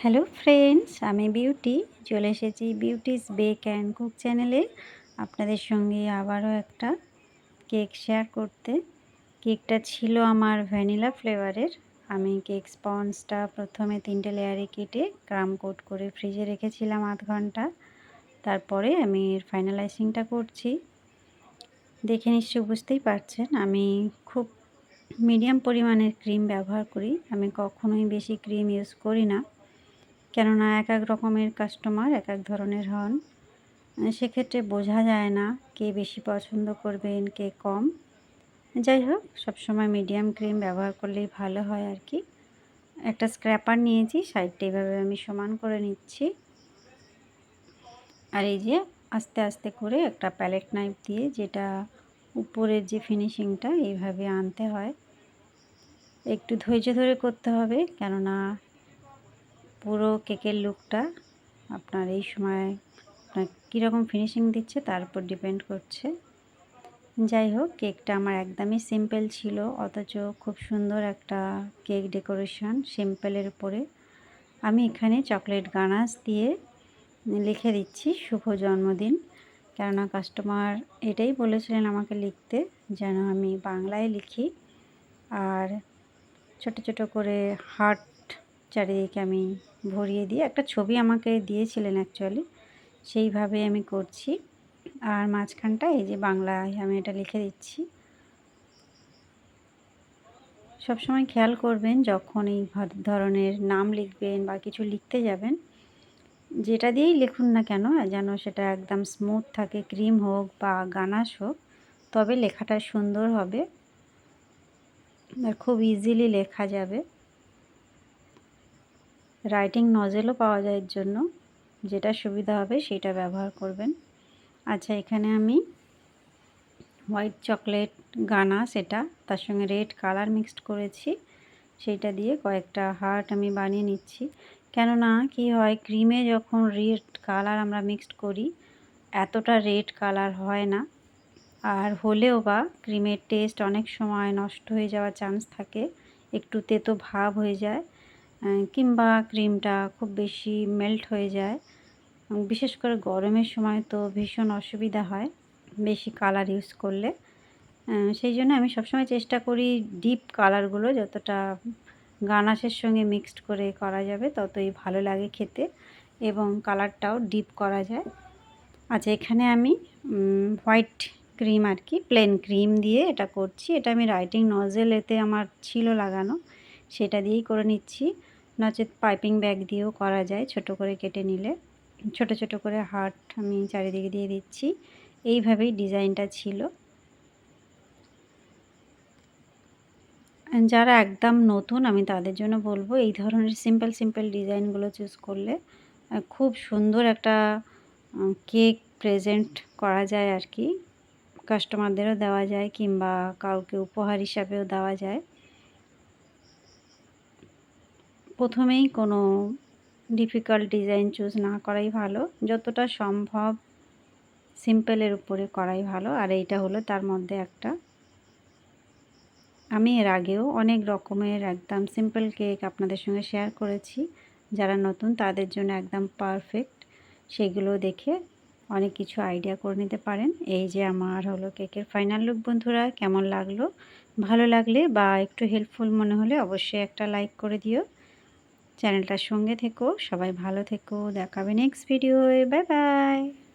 Hello friends, আমি beauty. চলে এসেছি বিউটিস বেক অ্যান্ড কুক চ্যানেলে। আপনাদের সঙ্গে আবারও একটা কেক শেয়ার করতে। কেকটা ছিল আমার ভ্যানিলা ফ্লেভারের। আমি কেক স্পঞ্জটা প্রথমে তিনটে লেয়ারে কেটে ক্রাম কোট করে ফ্রিজে রেখেছিলাম আধ ঘণ্টা। তারপরে আমি এর ফাইনালাইজিংটা করছি। দেখে নিশ্চয় বুঝতেই পারছেন, আমি খুব মিডিয়াম পরিমাণের ক্রিম ব্যবহার করি। আমি কখনোই বেশি ক্রিম ইউজ করি না। কেননা এক এক রকমের কাস্টমার এক এক ধরনের হন। সেক্ষেত্রে বোঝা যায় না কে বেশি পছন্দ করবেন, কে কম। যাই হোক, সবসময় মিডিয়াম ক্রিম ব্যবহার করলেই ভালো হয় আর কি। একটা স্ক্র্যাপার নিয়েছি সাইডটা এইভাবে আমি সমান করে নিচ্ছি। আর এই যে আস্তে আস্তে করে একটা প্যালেট নাইফ দিয়ে যেটা উপরের যে ফিনিশিংটা এইভাবে আনতে হয়। একটু ধৈর্য ধরে করতে হবে, কেননা পুরো কেকের লুকটা আপনার এই সময় আপনার কীরকম ফিনিশিং দিচ্ছে তার উপর ডিপেন্ড করছে। যাই হোক, কেকটা আমার একদমই সিম্পল ছিল, অথচ খুব সুন্দর একটা কেক ডেকোরেশন সিম্পলের উপরে। আমি এখানে চকলেট গানাস দিয়ে লিখে দিচ্ছি, শুভ জন্মদিন। কেননা কাস্টমার এটাই বলেছিলেন আমাকে লিখতে, যেন আমি বাংলায় লিখি। আর ছোট ছোট করে হার্ট চারিদিকে আমি ভরিয়ে দিয়ে একটা ছবি আমাকে দিয়েছিলেন অ্যাকচুয়ালি সেইভাবে আমি করছি। আর মাঝখানটা এই যে বাংলায় আমি এটা লিখে দিচ্ছি। সবসময় খেয়াল করবেন যখন এই ধরনের নাম লিখবেন বা কিছু লিখতে যাবেন, যেটা দিয়েই লিখুন না কেন, যেন সেটা একদম স্মুথ থাকে, ক্রিম হোক বা গানাস হোক, তবে লেখাটা সুন্দর হবে। আর খুব ইজিলি লেখা যাবে। রাইটিং নজেলও পাওয়া যায় এর জন্য। যেটা সুবিধা হবে সেটা ব্যবহার করবেন। আচ্ছা এখানে আমি হোয়াইট চকলেট গানা সেটা, তার সঙ্গে রেড কালার মিক্সড করেছি। সেইটা দিয়ে কয়েকটা হার্ট আমি বানিয়ে নিচ্ছি। কেননা কি হয় ক্রিমে যখন রেড কালার আমরা মিক্সড করি, এতটা রেড কালার হয় না। আর হলেও বা ক্রিমের টেস্ট অনেক সময় নষ্ট হয়ে যাওয়ার চান্স থাকে, একটু তেতো ভাব হয়ে যায়। কিংবা ক্রিমটা খুব বেশি মেল্ট হয়ে যায়। বিশেষ করে গরমের সময় তো ভীষণ অসুবিধা হয় বেশি কালার ইউজ করলে। সেই জন্য আমি সবসময় চেষ্টা করি ডিপ কালারগুলো যতটা গানাশের সঙ্গে মিক্সড করে করা যাবে ততই ভালো লাগে খেতে এবং কালারটাও ডিপ করা যায়। আচ্ছা এখানে আমি হোয়াইট ক্রিম আর কি প্লেন ক্রিম দিয়ে এটা করছি। এটা আমি রাইটিং নজেল এতে আমার ছিল লাগানো। সেটা দিয়েই করে নিচ্ছি। নচেত পাইপিং ব্যাগ দিয়েও করা যায় ছোট করে কেটে নিলে। ছোট ছোট করে হার্ট আমি চারিদিকে দিয়ে দিচ্ছি। এইভাবেই ডিজাইনটা ছিল। যারা একদম নতুন, আমি তাদের জন্য বলব, এই ধরনের সিম্পল সিম্পল ডিজাইনগুলো চুজ করলে খুব সুন্দর একটা কেক প্রেজেন্ট করা যায় আর কি। কাস্টমারদেরও দেওয়া যায় কিংবা কাউকে উপহার হিসাবেও দেওয়া যায়। প্রথমেই কোনো ডিফিকাল্ট ডিজাইন চুজ না করাই ভালো। যতটা সম্ভব সিম্পলের উপরে করাই ভালো। আর এইটা হলো তার মধ্যে একটা। আমি এর আগেও অনেক রকমের একদম সিম্পল কেক আপনাদের সঙ্গে শেয়ার করেছি। যারা নতুন তাদের জন্য একদম পারফেক্ট সেগুলো দেখে অনেক কিছু আইডিয়া করে নিতে পারেন। এই যে আমার হলো কেকের ফাইনাল লুক বন্ধুরা, কেমন লাগল? ভালো লাগলে বা একটু হেল্পফুল মনে হলে অবশ্যই একটা লাইক করে দিও। চ্যানেলটার সঙ্গে থেকো সবাই ভালো থেকো দেখাবে নেক্সট ভিডিও বাই বাই